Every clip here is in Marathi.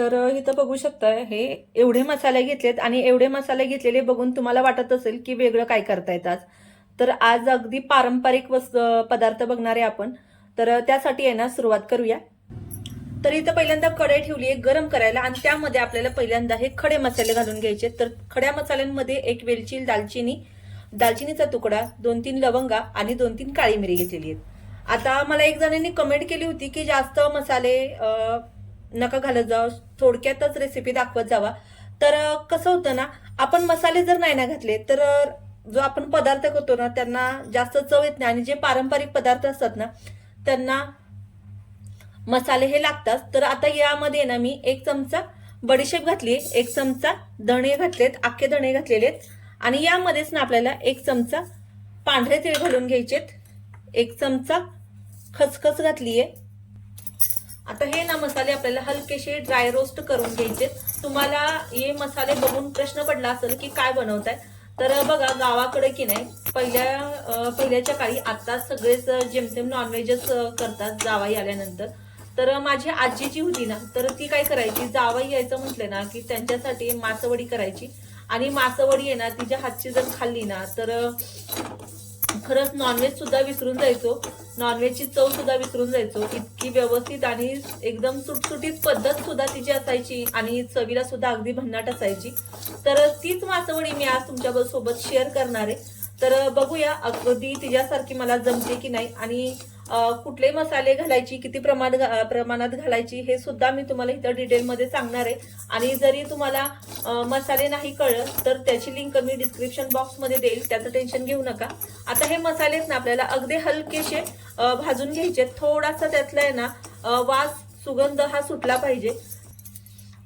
तर इथं बघू शकता हे एवढे मसाले घेतलेत आणि एवढे मसाले घेतलेले बघून तुम्हाला वाटत असेल की वेगळं काय करता आज. तर आज अगदी पारंपरिक वस् पदार्थ बघणार आहे आपण. तर त्यासाठी आहे ना सुरुवात करूया. तर इथं पहिल्यांदा कढई ठेवली आहे गरम करायला आणि त्यामध्ये आपल्याला पहिल्यांदा हे खडे मसाले घालून घ्यायचे. तर खड्या मसाल्यांमध्ये एक वेलची दालचिनी दालचिनीचा तुकडा दोन तीन लवंगा आणि दोन तीन काळी मिरी घेतलेली आहेत. आता मला एक जणांनी कमेंट केली होती की जास्त मसाले नका घालत जावं थोडक्यातच रेसिपी दाखवत जावा. तर कसं होतं ना आपण मसाले जर नाही ना घातले तर जो आपण पदार्थ करतो ना त्यांना जास्त चव येत नाही. आणि जे पारंपरिक पदार्थ असतात ना त्यांना मसाले हे लागतात. तर आता यामध्ये ना मी एक चमचा बडीशेप घातली एक चमचा धणे घातलेत आखे धणे घातलेले आहेत. आणि यामध्येच ना आपल्याला एक चमचा पांढरे तीळ घालून घ्यायचेत. एक चमचा खसखस घातली आहे आता हे ना मसाले आपल्याला हलकेसे ड्राय रोस्ट करून घ्यायचे. तुम्हाला हे मसाले बघून प्रश्न पडला असेल की काय बनवताय? तर बघा गावाकडे की नाही पहिल्या पहिल्याच्या काळी आता सगळेच जेमतेम नॉनव्हेजच करतात जावाई आल्यानंतर. तर माझी आजी जी होती ना तर ती काय करायची? जावाई यायचं म्हटलं ना की त्यांच्यासाठी मासवडी करायची. आणि मासवडी आहे ना तिच्या हातची जर खाल्ली ना तर खरंच नॉनव्हेज सुद्धा विसरून जायचो. नॉनव्हेजची चव सुद्धा विसरून जायचो. इतकी व्यवस्थित आणि एकदम सुटसुटीत पद्धत सुद्धा तिची असायची आणि चवीला सुद्धा अगदी भन्नाट असायची. तर तीच मासवडी मी आज तुमच्यासोबत शेअर करणार आहे. तर बघूया अगदी तिच्यासारखी मला जमते की नाही आणि कुठले मसाले घालायची किती प्रमाण घा- प्रमाणात घालायची हे सुद्धा मी तुम्हाला इथं डिटेलमध्ये सांगणार आहे. आणि जरी तुम्हाला मसाले नाही कळलं तर त्याची लिंक मी डिस्क्रिप्शन बॉक्समध्ये देईल त्याचं टेन्शन घेऊ नका. आता हे मसालेच ना आपल्याला अगदी हलकेसे भाजून घ्यायचे थोडासा त्यातला आहे ना वास सुगंध हा सुटला पाहिजे.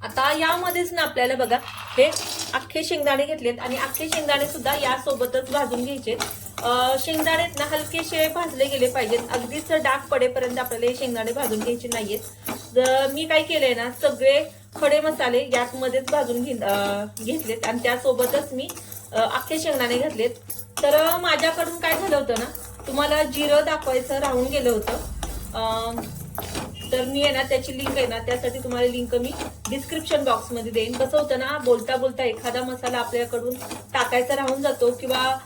आता यामध्येच ना आपल्याला बघा हे अख्खे शेंगदाणे घेतलेत. आणि अख्खे शेंगदाणे सुद्धा यासोबतच भाजून घ्यायचे शेंगदाणे शेंगदाणेत ना हलकेसे भाजले गेले पाहिजेत. अगदीच डाग पडेपर्यंत आपल्याला हे शेंगदाणे भाजून घ्यायचे नाहीयेत. जर मी काय केलंय ना सगळे खडे मसाले यातमध्येच भाजून घेतलेत. आणि त्यासोबतच मी अख्खे शेंगदाणे घातलेत. तर माझ्याकडून काय झालं होतं ना तुम्हाला जिरं दाखवायचं राहून गेलं होतं. तर मी आहे ना त्याची लिंक आहे ना त्यासाठी तुम्हाला लिंक मी डिस्क्रिप्शन बॉक्समध्ये देईन. कसं होतं ना बोलता बोलता एखादा मसाला आपल्याकडून टाकायचा राहून जातो किंवा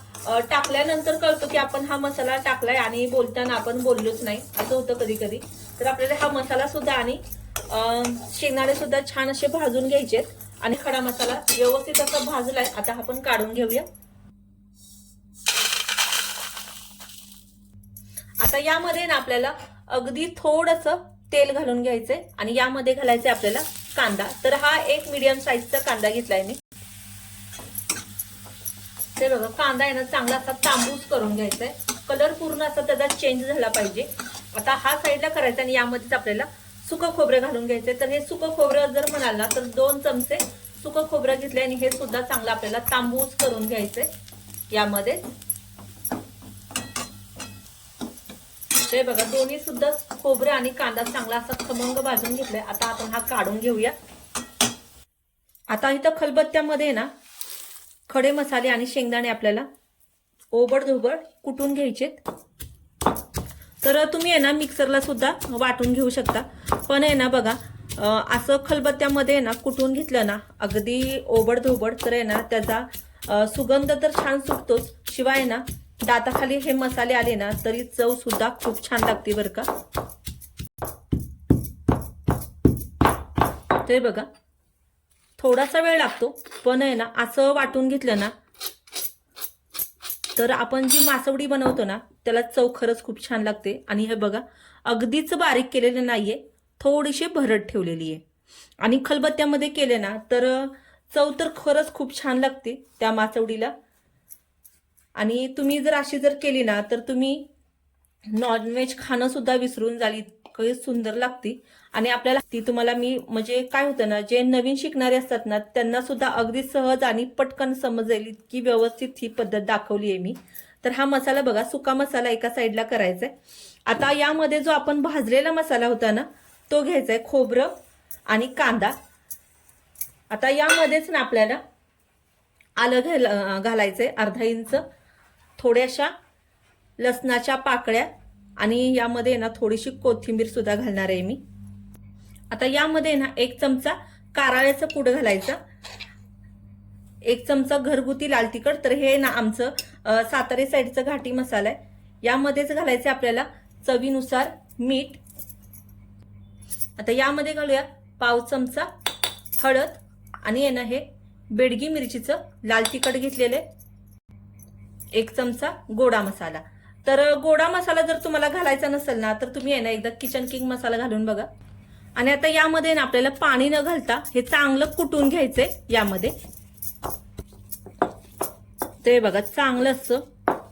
टाकल्यानंतर कळतो की आपण हा मसाला टाकलाय आणि बोलताना आपण बोललोच नाही. असं होतं कधी कधी तर आपल्याला हा मसाला सुद्धा आणि शेंगदाणे सुद्धा छान असे भाजून घ्यायचे आणि खडा मसाला व्यवस्थित असं भाजलाय. आता आपण काढून घेऊया. आता यामध्ये ना आपल्याला अगदी थोडस तेल घालून घ्यायचंय आणि यामध्ये घालायचंय आपल्याला कांदा. तर हा एक मीडियम साईजचा कांदा घेतलाय मी. ते बघा. कांदा आहे ना चांगला असा तांबूस करून घ्यायचा आहे कलर पूर्ण असा त्याचा चेंज झाला पाहिजे. आता हा साईडला करायचा आणि यामध्येच आपल्याला सुकं खोबरं घालून घ्यायचं तर हे सुकं खोबरं जर म्हणाल ना तर दोन चमचे सुकं खोबरं घेतले आणि हे सुद्धा चांगलं आपल्याला तांबूस करून घ्यायचंय. यामध्ये ते बघा दोन्ही सुद्धा खोबरं आणि कांदा चांगला असा खमंग भाजून घेतलाय. आता आपण हा काढून घेऊया. आता इथं खलबत्त्यामध्ये ना खडे मसाले आणि शेंगदाणे आपल्याला ओबड धोबड कुटून घ्यायचेत. तर तुम्ही आहे ना मिक्सरला सुद्धा वाटून घेऊ शकता. पण आहे ना बघा असं खलबत्त्यामध्ये आहे ना कुटून घेतलं ना अगदी ओबड धोबड तर आहे ना त्याचा सुगंध तर छान सुटतोच. शिवाय ना दाताखाली हे मसाले आले ना तरी चव सुद्धा खूप छान लागते बरं का. ते बघा थोडासा वेळ लागतो. पण आहे ना असं वाटून घेतलं ना तर आपण जी मासवडी बनवतो ना त्याला चव खरंच खूप छान लागते. आणि हे बघा अगदीच बारीक केलेलं नाहीये थोडीशी भरट ठेवलेली आहे. आणि खलबत्त्यामध्ये केले ना तर चव तर खरंच खूप छान लागते त्या मासवडीला. आणि तुम्ही जर अशी जर केली ना तर तुम्ही नॉनव्हेज खाणं सुद्धा विसरून जाल इतकं सुंदर लागते. आणि आपल्याला ती तुम्हाला मी म्हणजे काय होतं ना जे नवीन शिकणारे असतात ना त्यांना सुद्धा अगदी सहज आणि पटकन समजेल इतकी व्यवस्थित ही पद्धत दाखवली आहे मी. तर हा मसाला बघा सुका मसाला एका साईडला करायचा आहे आता यामध्ये जो आपण भाजलेला मसाला होता ना तो घ्यायचा आहे खोबरं आणि कांदा. आता यामध्येच ना आपल्याला आलं घाल घालायचंय अर्धा इंच. थोड्याशा लसणाच्या पाकळ्या आणि यामध्ये ना थोडीशी कोथिंबीर सुद्धा घालणार आहे मी. आता यामध्ये ना एक चमचा कारळ्याचं पूड घालायचं. एक चमचा घरगुती लाल तिखट तर हे ना आमचं सातारे साईडचं घाटी मसाला आहे. यामध्येच घालायचं आपल्याला चवीनुसार मीठ. आता यामध्ये घालूया पाव चमचा हळद आणि आहे ना हे बेडगी मिरचीचं लाल तिखट घेतलेले एक चमचा गोडा मसाला. तर गोडा मसाला जर तुम्हाला घालायचा नसेल ना तर तुम्ही आहे ना एकदा किचन किंग मसाला घालून बघा. आणि आता यामध्ये ना आपल्याला पाणी न घालता हे चांगलं कुटून घ्यायचंय यामध्ये. ते बघा चांगलं असं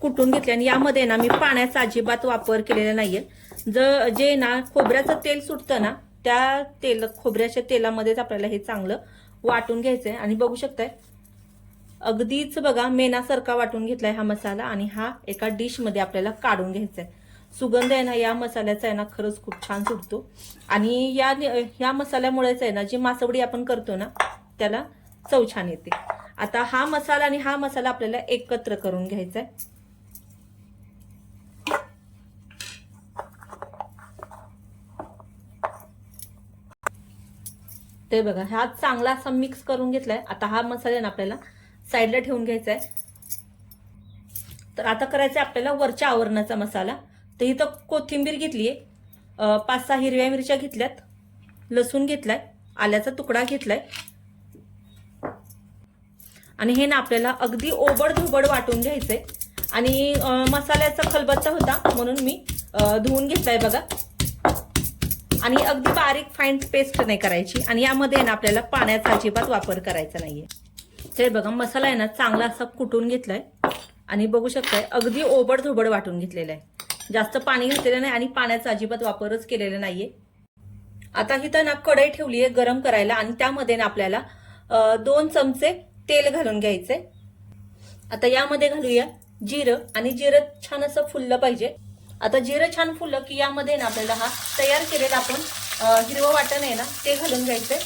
कुटून घेतले आणि यामध्ये ना मी पाण्याचा अजिबात वापर केलेला नाहीये. ज जे ना खोबऱ्याचं तेल सुटतं ना त्या तेल खोबऱ्याच्या तेलामध्येच आपल्याला हे चांगलं वाटून घ्यायचंय. आणि बघू शकताय अगदीच बघा मेनासारखा वाटून घेतलाय हा मसाला आणि हा एका डिशमध्ये आपल्याला काढून घ्यायचा आहे सुगंध आहे ना या मसाल्याचा आहे ना खरंच खूप छान सुटतो. आणि या या मसाल्यामुळेच आहे ना जी मासवडी आपण करतो ना त्याला चव छान येते. आता हा मसाला आणि हा मसाला आपल्याला एकत्र करून घ्यायचा आहे. ते बघा हा चांगला असा मिक्स करून घेतलाय. आता हा मसाला ना आपल्याला साईडला ठेवून घ्यायचा आहे. तर आता करायचं आहे आपल्याला वरच्या आवरणाचा मसाला. तर इथं कोथिंबीर घेतलीये आहे. पाच सहा हिरव्या मिरच्या घेतल्यात. लसूण घेतलाय. आल्याचा तुकडा घेतलाय. आणि हे ना आपल्याला अगदी ओबड धुबड वाटून घ्यायचंय. आणि मसाल्याचा खलबत्ता होता म्हणून मी धुवून घेतलाय बघा. आणि अगदी बारीक फाईन पेस्ट नाही करायची. आणि यामध्ये ना आपल्याला पाण्याचा अजिबात वापर करायचा नाहीये. ते बघा मसाला आहे ना चांगला असा कुटून घेतलाय. आणि बघू शकताय अगदी ओबड धुबड वाटून घेतलेला आहे. जास्त पाणी घातलेलं नाही आणि पाण्याचा अजिबात वापरच केलेला नाहीये. आता इथं ना कढई ठेवली आहे गरम करायला आणि त्यामध्ये ना आपल्याला दोन चमचे तेल घालून घ्यायचे. आता यामध्ये घालूया जिरं आणि जिरं छान असं फुललं पाहिजे. आता जिरं छान फुललं की यामध्ये ना आपल्याला हा तयार केलेला आपण हिरवं वाटण आहे ना ते घालून घ्यायचंय.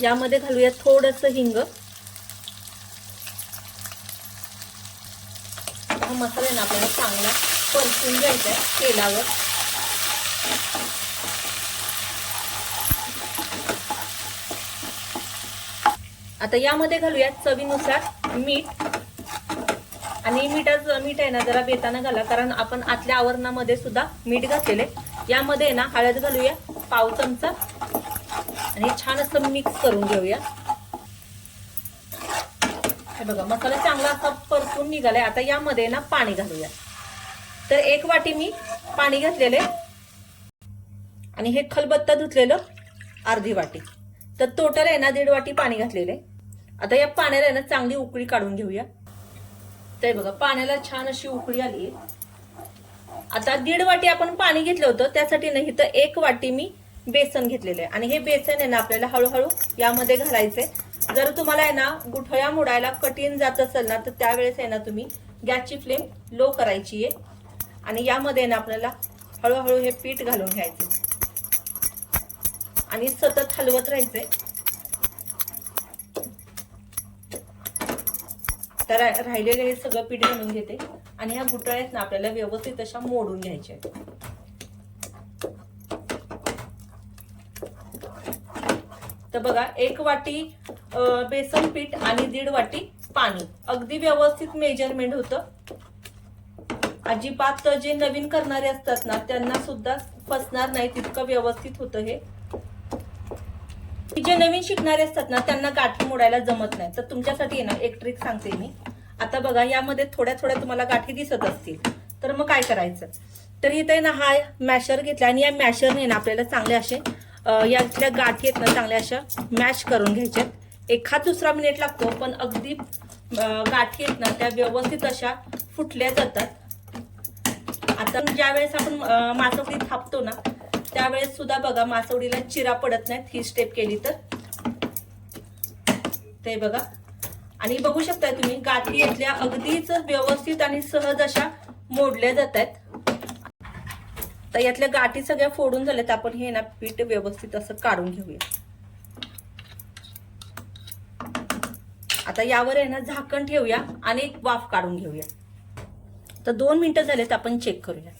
यामध्ये घालूया थोडस हिंग. हा मसाला आहे ना आपल्याला चांगला परतून घ्यायचा आहे तेलावर. आता यामध्ये घालूयात चवीनुसार मीठ. आणि मिठाचं मीठ आहे ना जरा बेताना घाला कारण आपण आतल्या आवरणामध्ये सुद्धा मीठ घातलेले यामध्ये ना हळद घालूया पाव चमचा. आणि छान असं मिक्स करून घेऊया. हे बघा मसाला चांगला असा परतून निघालाय. आता यामध्ये ना पाणी घालूया. तर एक वाटी मी पाणी घातलेले आणि हे खलबत्ता धुतलेलं अर्धी वाटी. तर टोटल आहे ना दीड वाटी पाणी घातलेले आता या पाण्याला आहे ना चांगली उकळी काढून घेऊया. ते बघा पाण्याला छान अशी उकळी आली आता दीड वाटी आपण पाणी घेतलं होतं त्यासाठी नाही तर एक वाटी मी बेसन घेतलेलं आहे. आणि हे बेसन आहे ना आपल्याला हळूहळू यामध्ये घालायचंय. जर तुम्हाला आहे ना गुठळ्या मोडायला कठीण जात असेल ना तर त्यावेळेस आहे ना तुम्ही गॅसची फ्लेम लो करायची आहे. आणि यामध्ये ना आपल्याला हळूहळू हे पीठ घालून घ्यायचे. आणि सतत हलवत राहायचे. तर राहिलेले हे सगळं पीठ घालून घेते. आणि ह्या गुटाळ्यात ना आपल्याला व्यवस्थित अशा मोडून घ्यायच्या तर बघा एक वाटी बेसन पीठ आणि दीड वाटी पाणी. अगदी व्यवस्थित मेजरमेंट होतं. अजिबात जे नवीन करणारे असतात ना त्यांना सुद्धा फसणार नाही तितकं व्यवस्थित होतं हे. जे नवीन शिकणारे असतात ना त्यांना गाठी मोडायला जमत नाही. तर तुमच्यासाठी ना एक ट्रिक सांगते मी. आता बघा यामध्ये थोड्या थोड्या तुम्हाला गाठी दिसत असतील. तर मग काय करायचं? तर इथे ना हा मॅशर घेतला आणि या मॅशरने ना आपल्याला चांगले असे यातल्या गाठी आहेत ना चांगल्या अशा मॅश करून घ्यायच्यात. एखाद दुसरा मिनिट लागतो पण अगदी गाठी आहेत ना त्या व्यवस्थित अशा फुटल्या जातात. आता ज्या वेळेस आपण मासवडी थापतो ना त्यावेळेस सुद्धा बघा मासवडीला चिरा पडत नाहीत ही स्टेप केली तर. ते बघा. आणि बघू शकताय तुम्ही गाठी इथल्या अगदीच व्यवस्थित आणि सहज अशा मोडल्या जात आहेत. तर यातल्या गाठी सगळ्या फोडून झाल्यात. आपण हे ना पीठ व्यवस्थित असं काढून घेऊया. आता यावर आहे ना झाकण ठेवूया आणि एक वाफ काढून घेऊया. तर दोन मिनिटं झालेत आपण चेक करूया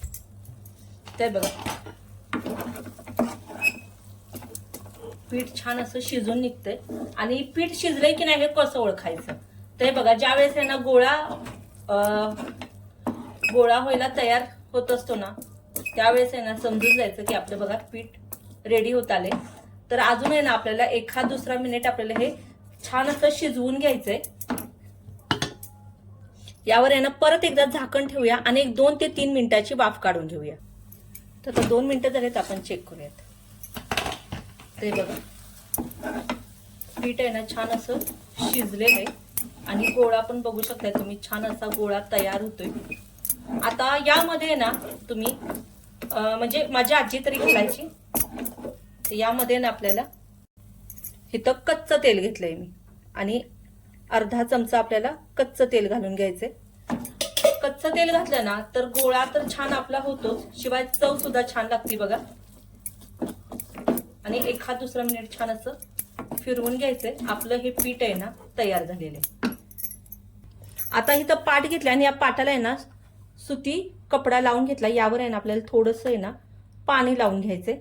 तर बघा. पीठ छान असं शिजून निघतंय. आणि पीठ शिजलंय की नाही हे कसं ओळखायचं? ते बघा ज्या वेळेस आहे ना गोळा गोळा व्हायला तयार होत असतो ना त्यावेळेस आहे ना समजून जायचं की आपलं बघा पीठ रेडी होत आले तर अजून आहे ना आपल्याला एखाद दुसरा मिनिट आपल्याला हे छान असं शिजवून घ्यायचंय. यावर आहे ना परत एकदा झाकण ठेवूया आणि एक दोन ते तीन मिनिटाची वाफ काढून घेऊया. तर आता दोन मिनिटं झालेत आपण चेक करूयात. ते बघा. पीठ आहे ना छान असं शिजलेलं आहे. आणि गोळा पण बघू शकता तुम्ही छान असा गोळा तयार होतोय. आता यामध्ये ना तुम्ही म्हणजे माझी आजी तरी घालायची. यामध्ये ना आपल्याला इथं कच्चं तेल घेतलंय मी. आणि अर्धा चमचा आपल्याला कच्चं तेल घालून घ्यायचंय कच्चं तेल घातलं ना तर गोळा तर छान आपला होतोच शिवाय चव सुद्धा छान लागते बघा. आणि एखाद दुसरा मिनिट छान असं फिरवून घ्यायचंय. आपलं हे पीठ आहे ना तयार झालेलं आहे. आता इथं पाट घेतलं आणि या पाटाला आहे ना सुती कपडा लावून घेतला. यावर आहे ना आपल्याला थोडस आहे ना पाणी लावून घ्यायचंय.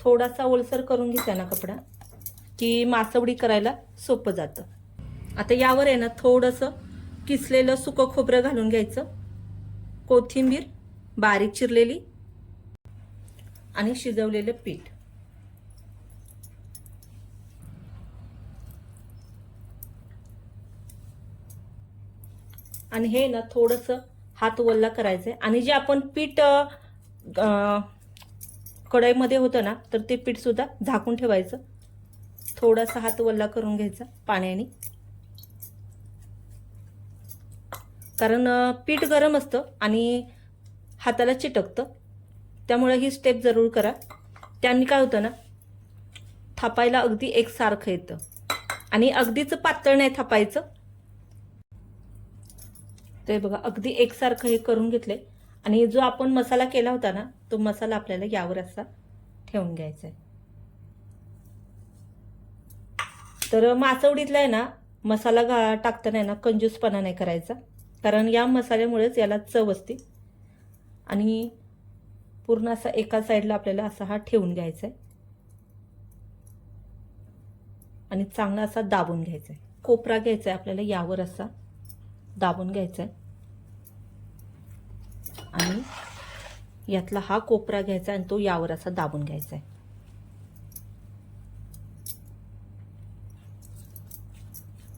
थोडासा ओलसर करून घ्यायचा ना कपडा. की मासवडी करायला सोपं जातं. आता यावर आहे ना थोडंसं किसलेलं सुकं खोबरं घालून घ्यायचं. कोथिंबीर बारीक चिरलेली आणि शिजवलेलं पीठ. आणि हे ना थोडंसं हात वल्ला आहे आणि जे आपण पीठ कढईमध्ये होतं ना तर ते पीठ सुद्धा झाकून ठेवायचं. थोडासा हात वल्ला करून घ्यायचा पाण्याने. कारण पीठ गरम असतं आणि हाताला चिटकतं. त्यामुळे ही स्टेप जरूर करा. त्यांनी काय होतं ना थापायला अगदी एकसारखं येतं. आणि अगदीच पातळ नाही थापायचं. ते बघा अगदी एकसारखं हे करून घेतले आणि जो आपण मसाला केला होता ना तो मसाला आपल्याला यावर असा ठेवून घ्यायचा आहे तर मासवडीतला आहे ना मसाला घा टाकताना आहे ना कंजूसपणा नाही करायचा. कारण या मसाल्यामुळेच याला चव असते. आणि पूर्ण असा एका साईडला आपल्याला असा हा ठेवून घ्यायचा आहे. आणि चांगला असा दाबून घ्यायचा आहे. कोपरा घ्यायचा आहे आपल्याला यावर असा दाबून घ्यायचा आहे. आणि यातला हा कोपरा घ्यायचा आणि तो यावर असा दाबून घ्यायचा आहे.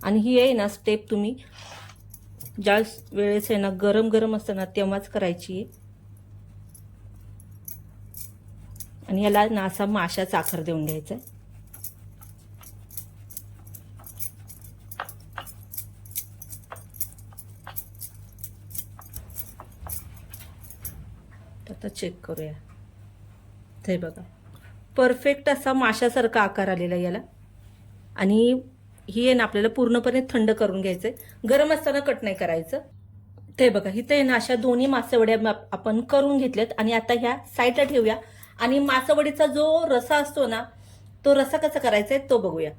आणि ही आहे ना स्टेप तुम्ही. ज्या वेळेस आहे ना गरम गरम असतं ना तेव्हाच करायची. आहे आणि याला ना असा माशा आकार देऊन घ्यायचा. आहे तर आता चेक करूया. ते बघा. परफेक्ट असा माशासारखा आकार आलेला आहे याला. आणि ही आहे ना आपल्याला पूर्णपणे थंड करून घ्यायचं आहे गरम असताना कट नाही करायचं. ते बघा इथे आहे ना अशा दोन्ही मासेवड्या आपण करून घेतल्यात आणि आता ह्या साईडला ठेवूया. आणि मासवडीचा जो रसा असतो ना तो रसा कसा करायचा आहे तो बघूया.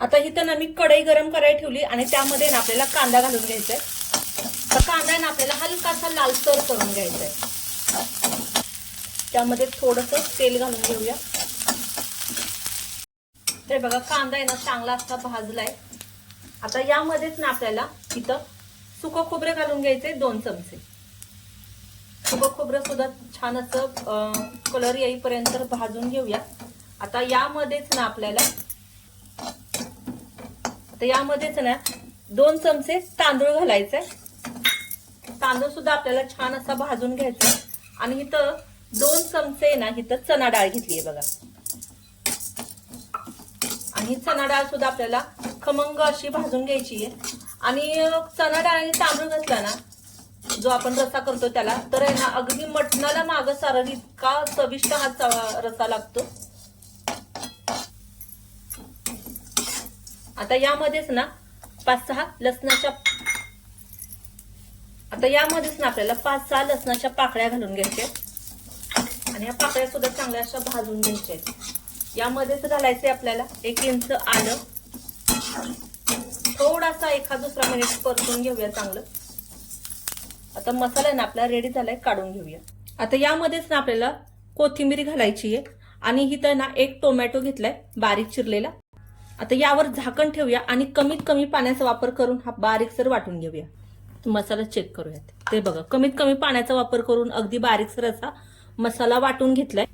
आता इथं ना मी कढई गरम करायला ठेवली आणि त्यामध्ये ना आपल्याला कांदा घालून घ्यायचा आहे तर कांदा आहे ना आपल्याला हलकासा लालसर करून घ्यायचा आहे त्यामध्ये थोडस तेल घालून घेऊया. हे बघा कांदा आहे ना चांगला असा भाजलाय. आता यामध्येच ना आपल्याला इथं सुकं खोबरं घालून घ्यायचे दोन चमचे. सुकं खोबरं सुद्धा छान असं कलर येईपर्यंत भाजून घेऊया. आता यामध्येच ना आपल्याला आता यामध्येच ना दोन चमचे तांदूळ घालायचे तांदूळ सुद्धा आपल्याला छान असा भाजून घ्यायचा आणि इथं दोन चमचे ना इथं चना डाळ घेतली आहे बघा. आणि चणा डाळ सुद्धा आपल्याला खमंग अशी भाजून घ्यायची आहे. आणि चणा डाळ आणि तांदूळ घातला ना जो आपण रसा करतो त्याला तर आहे ना अगदी मटणाला मागं सारण इतका चविष्ट हा रसा लागतो. आता यामध्येच ना पाच सहा लसणाच्या आता यामध्येच ना आपल्याला पाच सहा लसणाच्या पाकळ्या घालून घ्यायच्या आणि या पाकळ्या सुद्धा चांगल्या अशा भाजून घ्यायच्या आहेत. यामध्येच घालायचे आपल्याला एक इंच आलं. थोडासा एखाद दुसरा मिनिट परतून घेऊया चांगलं. आता मसाला ना आपला रेडी झालाय काढून घेऊया. आता यामध्येच ना आपल्याला कोथिंबीर घालायची आहे. आणि इथं ना एक टोमॅटो घेतलाय बारीक चिरलेला. आता यावर झाकण ठेवूया आणि कमीत कमी पाण्याचा वापर करून हा बारीकसर वाटून घेऊया. मसाला चेक करूयात. ते बघा कमीत कमी पाण्याचा वापर करून अगदी बारीकसर असा मसाला वाटून घेतलाय.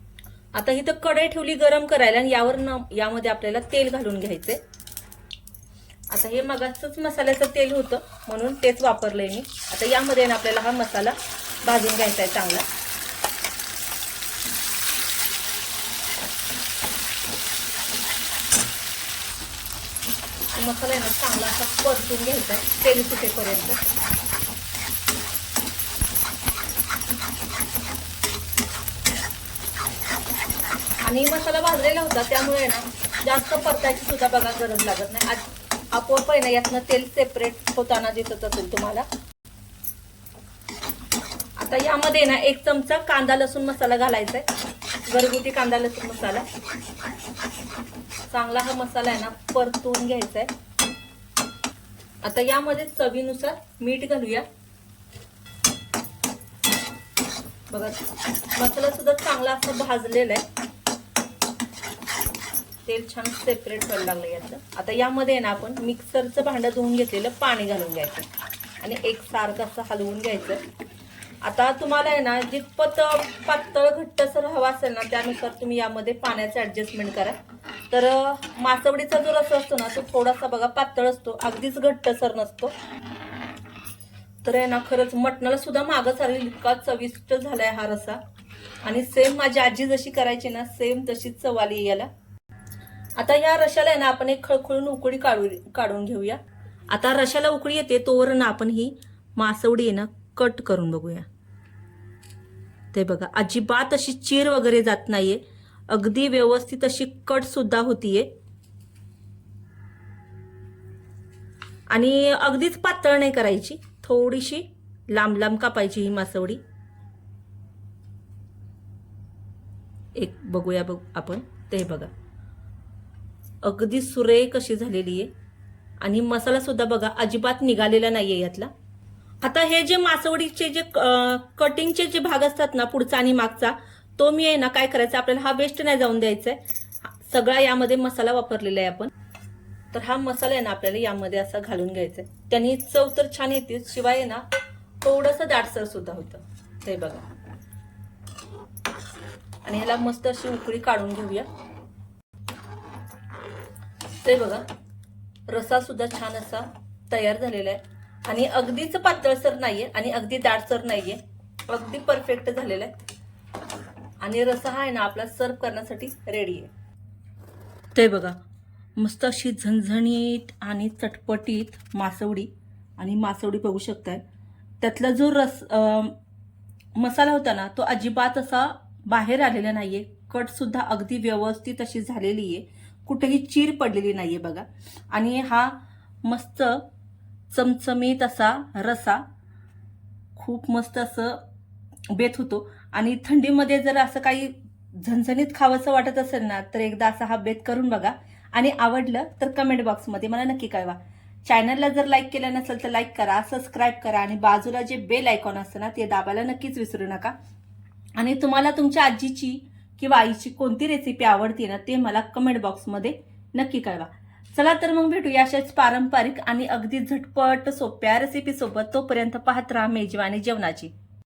आता इथं कढई ठेवली गरम करायला आणि यावर न यामध्ये आपल्याला तेल घालून घ्यायचंय. आता हे मगाचंच मसाल्याचं तेल होतं म्हणून तेच वापरलंय मी. आता यामध्ये ना आपल्याला हा मसाला भाजून घ्यायचा आहे चांगला. मसाला आहे ना चांगला असा परतून घ्यायचा आहे तेल सुटेपर्यंत. आणि मसाला भाजलेला होता त्यामुळे ना जास्त परतायची सुद्धा बघा गरज लागत नाही. आज आपोआप आहे ना यातनं तेल सेपरेट होताना दिसत असेल तुम्हाला. आता यामध्ये ना एक चमचा कांदा लसूण मसाला घालायचा आहे घरगुती कांदा लसूण मसाला. चांगला हा मसाला आहे ना परतून घ्यायचा आहे आता यामध्ये चवीनुसार मीठ घालूया. बघा मसाला सुद्धा चांगला असा भाजलेला आहे तेल छान सेपरेट व्हायला लागलं याचं. आता यामध्ये आहे ना आपण मिक्सरचं भांडं धुवून घेतलेलं पाणी घालून घ्यायचं. आणि एक सारखं असं हलवून घ्यायचं. आता तुम्हाला आहे ना जितपत पातळ घट्टसर हवा असेल ना त्यानुसार तुम्ही यामध्ये पाण्याचं ॲडजस्टमेंट करा. तर मासवडीचा जो रस असतो ना तो थोडासा बघा पातळ असतो. अगदीच घट्टसर नसतो. तर आहे ना खरंच मटणाला सुद्धा मागं चालेल इतका चविष्ट झालाय हा रसा. आणि सेम माझी आजी जशी करायची ना सेम तशीच चवाली याला. आता या रशाला आहे ना आपण एक खळखळून उकळी काढू काढून घेऊया. आता रशाला उकळी येते तोवर ना आपण ही मासवडी आहे ना कट करून बघूया. ते बघा अजिबात अशी चीर वगैरे जात नाहीये. अगदी व्यवस्थित अशी कट सुद्धा होतीये. आणि अगदीच पातळ नाही करायची थोडीशी लांब लांब कापायची ही मासवडी. एक बघूया बघ आपण ते बघा. अगदी सुरेख अशी झालेली आहे? आणि मसालासुद्धा बघा अजिबात निघालेला नाही आहे यातला. आता हे जे मासवडीचे जे कटिंगचे जे भाग असतात ना पुढचा आणि मागचा तो मी आहे ना काय करायचं आपल्याला हा वेस्ट नाही जाऊन द्यायचा आहे सगळा यामध्ये मसाला वापरलेला आहे आपण. तर हा मसाला आहे ना आपल्याला यामध्ये असा घालून घ्यायचा आहे त्यांनी चव तर छान येते शिवाय आहे ना थोडंसं दाटसर सुद्धा होतं. ते बघा. आणि ह्याला मस्त अशी उकळी काढून घेऊया. ते बघा. रसा सुद्धा छान असा तयार झालेला आहे. आणि अगदीच पातळसर नाहीये आणि अगदी दाटसर नाहीये. अगदी परफेक्ट झालेला आहे. आणि रसा हा आहे ना आपला सर्व करण्यासाठी रेडी आहे. ते बघा. मस्त अशी झणझणीत आणि चटपटीत मासवडी आणि मासवडी बघू शकताय. त्यातला जो रस आ, मसाला होता ना तो अजिबात असा बाहेर आलेला नाहीये. कट सुद्धा अगदी व्यवस्थित अशी झालेली आहे कुठेही चीर पडलेली नाहीये बघा. आणि हा मस्त चमचमीत असा रसा खूप मस्त असं बेत होतो. आणि थंडीमध्ये जर असं काही झणझणीत खावंसं वाटत असेल ना तर एकदा असा हा बेत करून बघा. आणि आवडलं तर कमेंट बॉक्समध्ये मला नक्की कळवा. चॅनलला जर लाईक केलं नसेल तर लाईक करा सबस्क्राईब करा आणि बाजूला जे बेल आयकॉन असतं ना ते दाबायला नक्कीच विसरू नका. आणि तुम्हाला तुमच्या आजीची किंवा आईची कोणती रेसिपी आवडते ना ते मला कमेंट बॉक्समध्ये नक्की कळवा. चला तर मग भेटूया अशाच पारंपरिक आणि अगदी झटपट सोप्या रेसिपीसोबत तोपर्यंत पाहत राहा मेजवानी जेवणाची.